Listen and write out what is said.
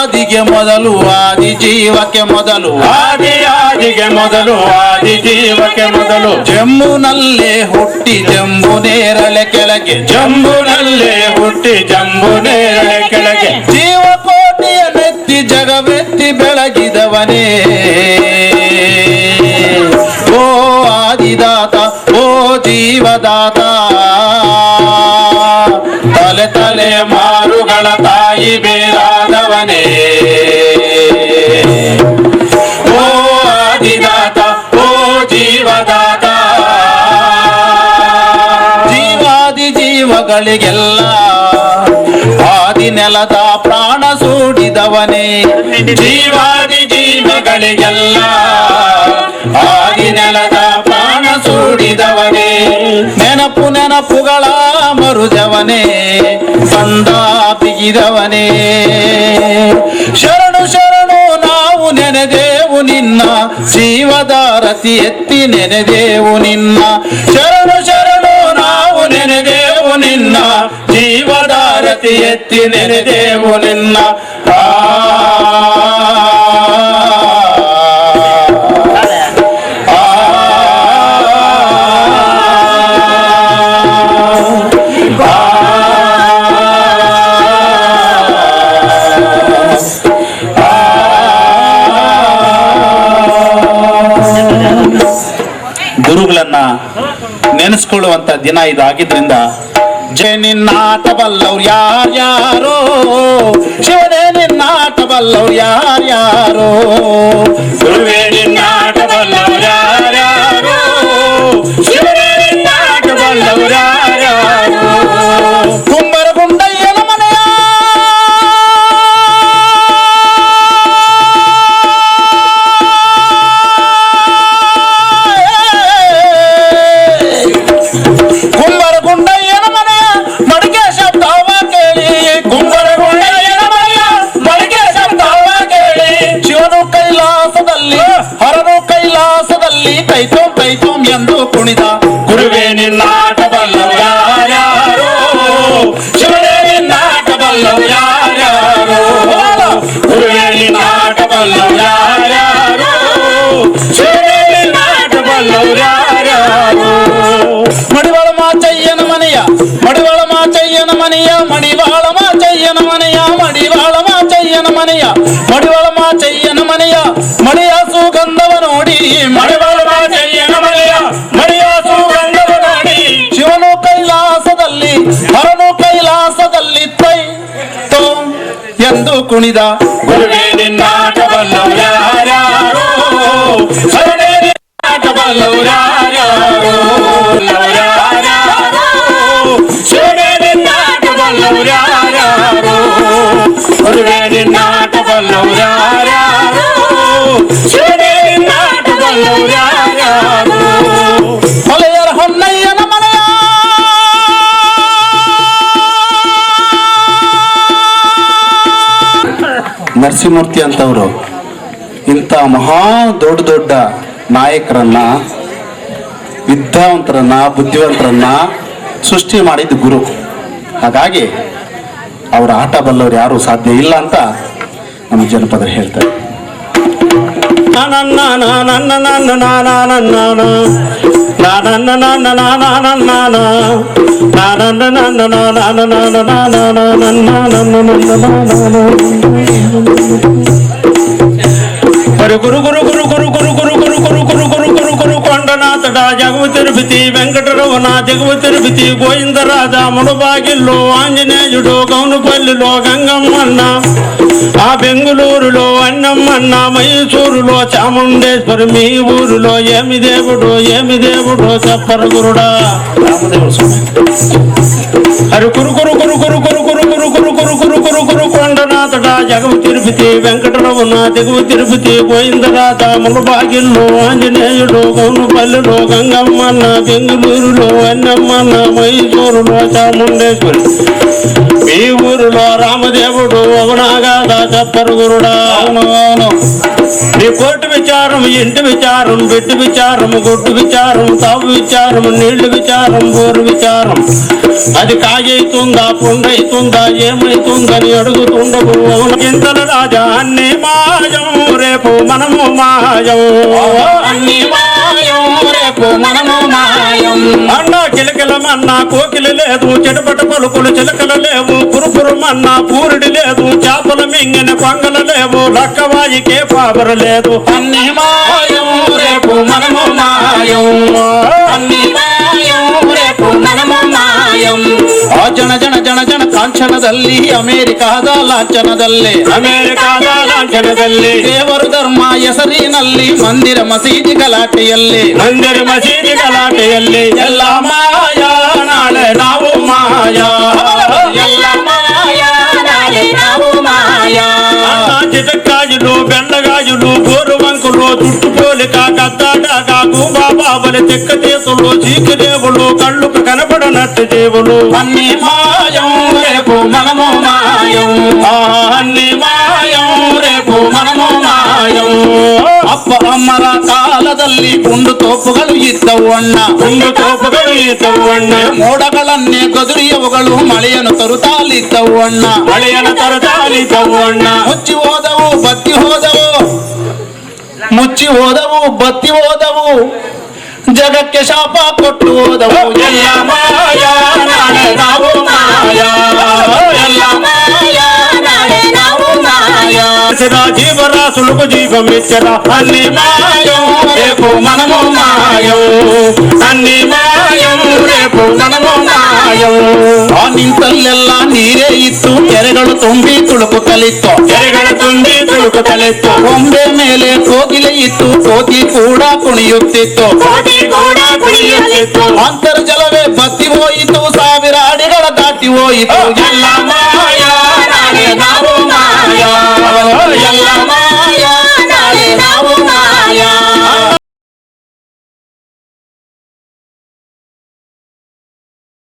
ಆದಿಗೆ ಮೊದಲು ಆದಿ ಜೀವಕ್ಕೆ ಮೊದಲು. ಆದಿ ಆದಿಗೆ ಮೊದಲು ಆದಿ ಜೀವಕ್ಕೆ ಮೊದಲು. ಜಮ್ಮುನಲ್ಲೇ ಹುಟ್ಟಿ ಜಂಬು ನೇರಳೆ ಕೆಳಗೆ. ಜಂಬುನಲ್ಲೇ ಹುಟ್ಟಿ ಜಂಬು ನೇರಳೆ ಕೆಳಗೆ. ಜೀವಕೋಟಿಯ ನೆತ್ತಿ ಜಗವೆತ್ತಿ ಬೆಳಗಿದವನೇ. ಓ ಆದಿದಾತ ಓ ಜೀವದಾತ ತಲೆ ತಲೆ ಮಾರುಗಳ ತಾಯಿ ಬೇರಾದವನೇ. ಓ ಆದಿದಾತ ಓ ಜೀವದಾತ. ಜೀವಾದಿ ಜೀವಗಳಿಗೆಲ್ಲ ಆದಿ ನೆಲದ ಪ್ರಾಣ ಸೂಡಿದವನೇ. ಜೀವಾದಿ ಜೀವಗಳಿಗೆಲ್ಲ ಆದಿ ನೆಲದ ಪ್ರಾಣ ಸೂಡಿದವನೇ. ನೆನಪು ನೆನಪುಗಳ ಮರುಜವನೇ, ಸಂದ ಬಿಗಿದವನೇ. ಶರಣು ಶರಣು, ನಾವು ನೆನೆದೇವು ನಿನ್ನ, ಜೀವದ ರತಿ ಎತ್ತಿ ನೆನೆದೇವು ನಿನ್ನ. ಶರಣು ಶರಣು, ನಾವು ನೆನೆದೇವು ನಿನ್ನ, ಜೀವದ ರತಿ ಎತ್ತಿ ನೆನೆದೇವು ನಿನ್ನ. ಗುರುಗಳನ್ನ ನೆನೆಸ್ಕೊಳ್ಳುವಂತ ದಿನ ಇದಾಗಿದ್ರಿಂದ ಜಯ ನಿನ್ನಾಟ ಬಲ್ಲವ್ರು ಯಾರ್ಯಾರೋ ಶಿವನೇ ನಿನ್ನಾಟ ಬಲ್ಲವ್ರು ಯಾರ್ಯಾರೋ. ಗುರುವೇ ನಿನ್ನಾಟಬಲ್ಲವರ್ಯಾರ್ಯಾರೋ ಪೈತೋಂ ಎಂದು ಕುಣಿದ ಗುರುವೇ ನಿನ್ನಾಟ ಬಲ್ಲವ ಯಾರ್ಯಾರೋ ಶಿವನೇ ನಿನ್ನಾಟ ಬಲ್ಲವ ಯಾರ್ಯಾರೋ ಗುರುವೇ ನಿನ್ನಾಟ ಬಲ್ಲವ ಯಾರ್ಯಾರೋ ಶಿವನೇ ನಿನ್ನಾಟ ಬಲ್ಲವ ಯಾರ್ಯಾರೋ ಮಡಿವಾಳ ಮಾಚಯ್ಯನ ಮನೆಯ ಮಡಿವಾಳ ಮಾಚಯ್ಯನ ಮನೆಯ ಮಡಿವಾಳ ಮಾಚಯ್ಯನ ಮನೆಯ ಮಡಿವಾಳ ಮಾಚಯ್ಯನ ಮನೆಯ ಮಡಿವಾಳ ಮಾಚಯ್ಯನ ಮನೆಯ ಮನೆಯ ಸುಗಂಧವ ನೋಡಿ ನಲ್ಲಿ ಹರನು ಕೈಲಾಸದಲ್ಲಿ ತ್ವೈತೋ ಎಂದು ಕುಣಿದ ಗುರುವೇ ನಿನ್ನಾಟವಲ್ಲೋ ಯಾರ್ಯಾರೋ ಶರಣೇ ನಿನ್ನಾಟವಲ್ಲೋ ಯಾರ್ಯಾರೋ ಯಾರ್ಯಾರೋ ಶರಣೇ ನಿನ್ನಾಟವಲ್ಲೋ ಯಾರ್ಯಾರೋ ಗುರುವೇ ನಿನ್ನಾಟವಲ್ಲೋ ಯಾರ್ಯಾರೋ ಶರಣ ನರಸಿಂಹಮೂರ್ತಿ ಅಂತವರು. ಇಂಥ ಮಹಾ ದೊಡ್ಡ ದೊಡ್ಡ ನಾಯಕರನ್ನ, ವಿದ್ಯಾವಂತರನ್ನ, ಬುದ್ಧಿವಂತರನ್ನ ಸೃಷ್ಟಿ ಮಾಡಿದ ಗುರು. ಹಾಗಾಗಿ ಅವರ ಆಟ ಬಲ್ಲವರು ಯಾರು ಸಾಧ್ಯ ಇಲ್ಲ ಅಂತ ನಮ್ಮ ಜನಪದರು ಹೇಳ್ತಾರೆ. గురు గురు గురు గురు గురు గురు గురు గురు గురు గురు గురు గురు గురు కొండనాథడా జగవ తిరుపతి వెంకటరమణ జగవ తిరుపతి గోవిందరాజా మునుబాగిల్లో ఆంజనేయుడు గౌనుపల్లిలో గంగమ్మన్న ఆ అన్నమ్మన్న మైసూరులో చాముండేశ్వరి మీ ఊరిలో ఏమి దేవుడు ఏమి దేవుడు చెప్పరు గురుడా హరి కురు కురు కురు కురు కురు కురు కురు కురు కురు కురు కురు కురు కొండనాథడ జగవ తిరుపతి వెంకటరమణ జగవ తిరుపతి గోవిందరాజ మునుబాగిల్లో ఆంజనేయుడు గౌనుపల్లిలో గంగమ్మన్న బెంగుళూరులో అన్నమ్మన్న మైసూరులో చాముండేశ్వరి మీ ఊరిలో రామదేవుడు అవునాగాదా చెప్పరు గురుడా అవును అవును నీ కోర్టు విచారం ఇంటి విచారం బిడ్డు విచారం గుడ్డు విచారం తావు విచారం నీళ్లు విచారం ఊరు విచారం అది కాజైతుందా పుండైతుందా ఏమైతుందని అడుగుతుండవు అవును చింతల రాజా అన్ని మాయం రేపు మనము మాయం అన్ని మాయం రేపు మనము మాయం. అన్నా కిలకిలమన్నా కోకిలి లేదు చెడపట పలుకులు చిలకలు లేవు. పురుపురు మన్నా పూరుడి లేదు చేపల మింగిన కొంగల లేవు. లక్కవాయికే పాబరు లేదు. అన్ని మాయం రేపు మనము మాయం. అన్ని ಜನ ಕಾಂಚನದಲ್ಲಿ ಅಮೆರಿಕಾದ ಲಾಂಛನದಲ್ಲಿ ಅಮೆರಿಕಾದ ಲಾಂಛನದಲ್ಲಿ ದೇವರು ಧರ್ಮ ಹೆಸರಿನಲ್ಲಿ ಮಂದಿರ ಮಸೀದಿ ಗಲಾಟೆಯಲ್ಲಿ ಮಂದಿರ ಮಸೀದಿ ಗಲಾಟೆಯಲ್ಲಿ ಎಲ್ಲ ಮಾಯ ನಾಳೆ ನಾವು ಮಾಯಾ ಎಲ್ಲ ಮಾಯಾ ನಾಳೆ ನಾವು ಮಾಯಾ ಗಾಜುಲು ಬೆಂಡಗಾಜುಲು ಗೋರು గోరు వంకులు చుట్టు పోలిక కద్దాడాక గూబా బాబలి తిక్క చేతులు చీకదేవులు కళ్ళుకు కనపడనట్టు దేవులు అన్ని మాయం రేపు మనము మాయం ఆ అన్ని మాయం రేపు మనము మాయం ಅಪ್ಪ ಅಮ್ಮರ ಕಾಲದಲ್ಲಿ ಗುಂಡು ತೋಪುಗಳು ಇದ್ದವು ಅಣ್ಣ ಒಂದು ತೋಪುಗಳು ಈತವಣ್ಣ ಮೋಡಗಳನ್ನೇ ಗದುರಿಯವುಗಳು ಮಳೆಯನ್ನು ತರುತ್ತಾಲಿದ್ದವು ಅಣ್ಣ ಮಳೆಯನ ತರತಾಲಿತವಣ್ಣ ಮುಚ್ಚಿ ಹೋದವು ಬತ್ತಿ ಹೋದವು ಮುಚ್ಚಿ ಹೋದವು ಬತ್ತಿ ಹೋದವು ಜಗಕ್ಕೆ ಶಾಪ ಕೊಟ್ಟು ಹೋದವು ಎಲ್ಲ ಮಾಯ ನಾಳೆ ನಾವು ಮಾಯ ಎಲ್ಲ ಮಾಯ ನಾಳೆ ನಾವು ಮಾಯ ಜೀವರ ಸುಲಭ ಜೀವ ಮಿಚ್ಚರ ಅಲ್ಲಿ ಮಾಯೋ ಬೇಕು ಮನಮು ಮಾಯೋ ಅಲ್ಲಿ ಮಾಯ ರೇಪು ನನಗೋನಾಯವು ನಿಂತಲ್ಲೆಲ್ಲ ನೀರೇ ಇತ್ತು ಕೆರೆಗಳು ತುಂಬಿ ತುಳುಕು ಕಲಿತ್ತು ಕೆರೆಗಳು ತುಂಬಿ ತುಳುಕು ಕಲಿತ್ತು ಗೊಂಬೆ ಮೇಲೆ ಕೋಗಿಲೆ ಇತ್ತು ಕೋಗಿ ಕೂಡ ಕುಣಿಯುತ್ತಿತ್ತು ಅಂತರ್ಜಲವೇ ಬತ್ತಿ ಹೋಯಿತು ಸಾವಿರ ಅಡಿಗಳ ದಾಟಿ ಹೋಯಿತು ಎಲ್ಲ ಮಾಯಾ ಎಲ್ಲ ಮಾಯ ನಾವು